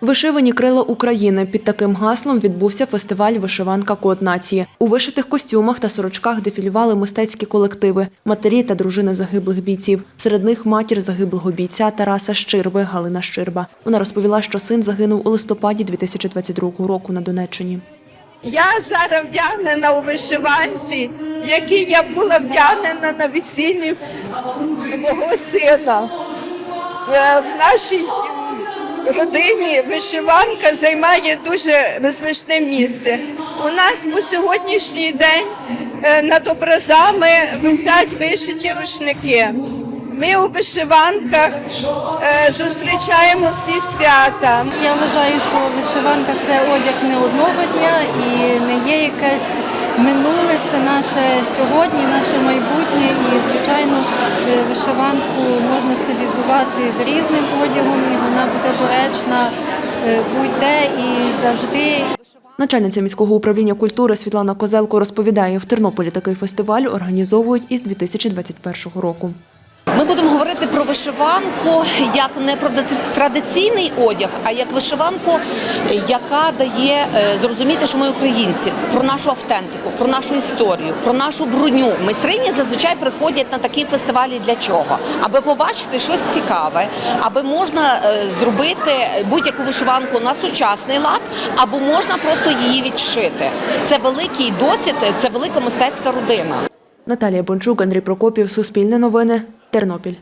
Вишивані крила України під таким гаслом відбувся фестиваль Вишиванка Код нації. У вишитих костюмах та сорочках дефілювали мистецькі колективи, матері та дружини загиблих бійців. Серед них матір загиблого бійця Тараса Щирби Галина Щирба. Вона розповіла, що син загинув у листопаді 2022 року на Донеччині. Я зараз вдягнена у вишиванці, в якій я була вдягнена на весіллі мого сина. Е, В нашій родині вишиванка займає дуже визначне місце. У нас по сьогоднішній день е, над образами висять вишиті рушники. Ми у вишиванках е, зустрічаємо всі свята. Я вважаю, що вишиванка це одяг не одного дня і не є якесь минуле, це наше сьогодні, наше майбутнє. Вишиванку можна стилізувати з різним одягом, і вона буде доречна е, будь-де і завжди. Начальниця міського управління культури Світлана Козелко розповідає, в Тернополі такий фестиваль організовують із 2021 року. Ми будемо говорити про вишиванку як не про традиційний одяг, а як вишиванку, яка дає е, зрозуміти, що ми українці, про нашу автентику, про нашу історію, про нашу броню. Майстрині зазвичай приходять на такі фестивалі для чого? Аби побачити щось цікаве, аби можна е, зробити будь-яку вишиванку на сучасний лад, або можна просто її відшити. Це великий досвід, це велика мистецька родина. Наталія Бончук, Андрій Прокопів, Суспільне новини, Тернопіль.